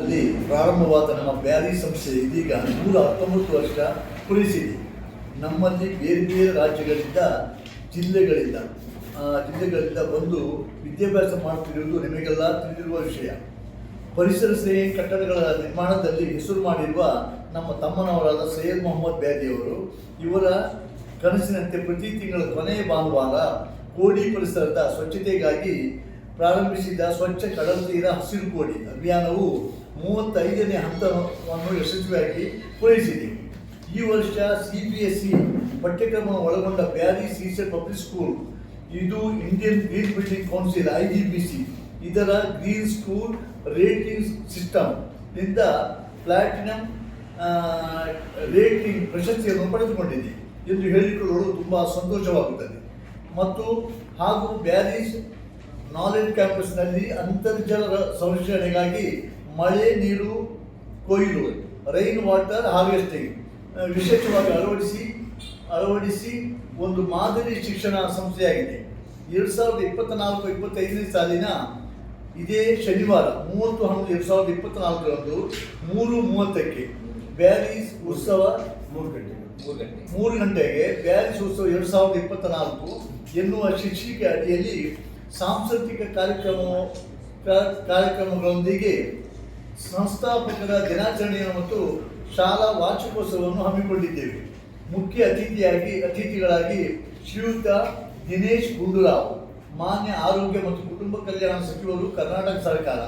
ಅಲ್ಲಿ ಪ್ರಾರಂಭವಾದ ನಮ್ಮ ಬ್ಯಾರಿ ಸಂಸ್ಥೆ ಇದೀಗ ನೂರ ಹತ್ತೊಂಬತ್ತು ವರ್ಷ ಪೂರೈಸಿದೆ ನಮ್ಮಲ್ಲಿ ಬೇರೆ ಬೇರೆ ರಾಜ್ಯಗಳಿಂದ ಜಿಲ್ಲೆಗಳಿಂದ ಜಿಲ್ಲೆಗಳಿಂದ ಬಂದು ವಿದ್ಯಾಭ್ಯಾಸ ಮಾಡುತ್ತಿರುವುದು ನಿಮಗೆಲ್ಲ ತಿಳಿದಿರುವ ವಿಷಯ. ಪರಿಸರ ಸ್ನೇಹಿ ಕಟ್ಟಡಗಳ ನಿರ್ಮಾಣದಲ್ಲಿ ಹೆಸರು ಮಾಡಿರುವ ನಮ್ಮ ತಮ್ಮನವರಾದ ಸೈಯದ್ ಮೊಹಮ್ಮದ್ ಬ್ಯಾದಿಯವರು ಇವರ ಕನಸಿನಂತೆ ಪ್ರತಿ ತಿಂಗಳ ಕೊನೆಯ ಭಾನುವಾರ ಕೋಡಿ ಪರಿಸರದ ಸ್ವಚ್ಛತೆಗಾಗಿ ಪ್ರಾರಂಭಿಸಿದ ಸ್ವಚ್ಛ ಕಡಲ ತೀರ ಹಸಿರು ಕೋಡಿ. ಅಭಿಯಾನವು ಮೂವತ್ತೈದನೇ ಹಂತವನ್ನು ಯಶಸ್ವಿಯಾಗಿ ಪೂರೈಸಿದೆ. ಈ ವರ್ಷ ಸಿ ಬಿ ಎಸ್ ಸಿ ಪಠ್ಯಕ್ರಮ ಒಳಗೊಂಡ ಬ್ಯಾರಿ ಸೀಸೆ ಪಬ್ಲಿಕ್ ಸ್ಕೂಲ್, ಇದು Indian Green Building Council I G B C ಇದರ ಗ್ರೀನ್ ಸ್ಕೂಲ್ ರೇಟಿಂಗ್ ಸಿಸ್ಟಮ್ನಿಂದ ಪ್ಲಾಟಿನಂ ರೇಟಿಂಗ್ ಪ್ರಶಸ್ತಿಯನ್ನು ಪಡೆದುಕೊಂಡಿದೆ. ಎಂದು ಹೇಳಿಕೊಳ್ಳಲು ತುಂಬ ಸಂತೋಷವಾಗುತ್ತದೆ. ಮತ್ತು ಹಾಗೂ ಬ್ಯಾರೀಸ್ ನಾಲೆಜ್ ಕ್ಯಾಂಪಸ್ನಲ್ಲಿ ಅಂತರ್ಜಲ ಸಂರಕ್ಷಣೆಗಾಗಿ ಮಳೆ ನೀರು ಕೊಯ್ಲು ರೈನ್ ವಾಟರ್ ಹಾರ್ವೆಸ್ಟಿಂಗ್ ವಿಶೇಷವಾಗಿ ಅಳವಡಿಸಿ ಅಳವಡಿಸಿ ಒಂದು ಮಾದರಿ ಶಿಕ್ಷಣ ಸಂಸ್ಥೆಯಾಗಿದೆ. ಎರಡು ಸಾವಿರದ ಇಪ್ಪತ್ತ್ನಾಲ್ಕು ಇಪ್ಪತ್ತೈದನೇ ಸಾಲಿನ ಇದೇ ಶನಿವಾರ ಮೂವತ್ತು ಹನ್ನೊಂದು ಎರಡು ಸಾವಿರದ ಇಪ್ಪತ್ತ್ನಾಲ್ಕರಂದು ಮೂರು ಮೂವತ್ತಕ್ಕೆ ಬ್ಯಾರೀಸ್ ಉತ್ಸವ ಮೂರು ಗಂಟೆ ಮೂರು ಗಂಟೆ ಮೂರು ಗಂಟೆಗೆ ಬ್ಯಾರೀಸ್ ಉತ್ಸವ ಎರಡು ಸಾವಿರದ ಇಪ್ಪತ್ತ್ನಾಲ್ಕು ಎನ್ನುವ ಶಿಕ್ಷಿಕೆ ಅಡಿಯಲ್ಲಿ ಸಾಂಸ್ಕೃತಿಕ ಕಾರ್ಯಕ್ರಮ ಕಾರ್ಯಕ್ರಮಗಳೊಂದಿಗೆ ಸಂಸ್ಥಾಪಕರ ದಿನಾಚರಣೆಯ ಮತ್ತು ಶಾಲಾ ವಾರ್ಷಿಕೋತ್ಸವವನ್ನು ಹಮ್ಮಿಕೊಂಡಿದ್ದೇವೆ. ಮುಖ್ಯ ಅತಿಥಿಯಾಗಿ, ಅತಿಥಿಗಳಾಗಿ ಶ್ರೀಯುತ ದಿನೇಶ್ ಗುಂಡೂರಾವ್, ಮಾನ್ಯ ಆರೋಗ್ಯ ಮತ್ತು ಕುಟುಂಬ ಕಲ್ಯಾಣ ಸಚಿವರು, ಕರ್ನಾಟಕ ಸರ್ಕಾರ,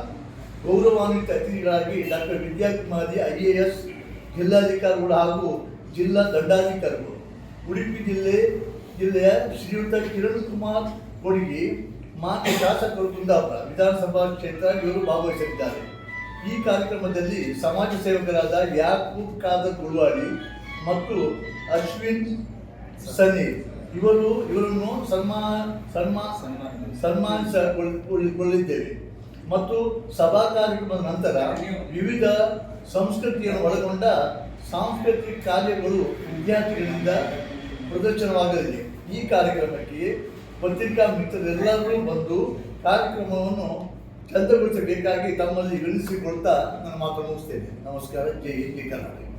ಗೌರವಾನ್ವಿತ ಅತಿಥಿಗಳಾಗಿ doctor Vidyakumari, I A S ಜಿಲ್ಲಾಧಿಕಾರಿಗಳು ಹಾಗೂ ಜಿಲ್ಲಾ ದಂಡಾಧಿಕಾರಿಗಳು. ಉಡುಪಿ ಜಿಲ್ಲೆ, ಜಿಲ್ಲೆಯ ಶ್ರೀಯುತ ಕಿರಣ್ ಕುಮಾರ್ ಕೊಡಗಿ ಮಾನ್ಯ ಶಾಸಕರು ಕುಂದಾಪುರ ವಿಧಾನಸಭಾ ಕ್ಷೇತ್ರ ಇವರು ಭಾಗವಹಿಸಲಿದ್ದಾರೆ. ಈ ಕಾರ್ಯಕ್ರಮದಲ್ಲಿ ಸಮಾಜ ಸೇವಕರಾದ ಯಾಕೂಬ್ ಖಾದರ್ ಗುಳ್ವಾಡಿ ಮತ್ತು ಅಶ್ವಿನ್ ಸನಿ. ಇವರು, ಇವರನ್ನು ಸನ್ಮಾನ ಸನ್ಮಾನ ಸನ್ಮಾನಿಸಿಕೊಳ್ಳಿದ್ದೇವೆ ಮತ್ತು ಸಭಾ ಕಾರ್ಯಕ್ರಮದ ನಂತರ ವಿವಿಧ ಸಂಸ್ಕೃತಿಯನ್ನು ಒಳಗೊಂಡ ಸಾಂಸ್ಕೃತಿಕ ಕಾರ್ಯಗಳು ವಿದ್ಯಾರ್ಥಿಗಳಿಂದ ಪ್ರದರ್ಶನವಾಗಲಿದೆ. ಈ ಕಾರ್ಯಕ್ರಮಕ್ಕೆ ಪತ್ರಿಕಾ ಮಿತ್ರರೆಲ್ಲರೂ ಬಂದು ಕಾರ್ಯಕ್ರಮವನ್ನು ಚಂದ್ರಗೊಳಿಸಬೇಕಾಗಿ ತಮ್ಮಲ್ಲಿ ವಿನಿಸಿಕೊಳ್ತಾ ನಾನು ಮಾತು ಮುಗಿಸ್ತೇನೆ. ನಮಸ್ಕಾರ. ಜೈ ಜೈ ಕರ್ನಾಟಕ.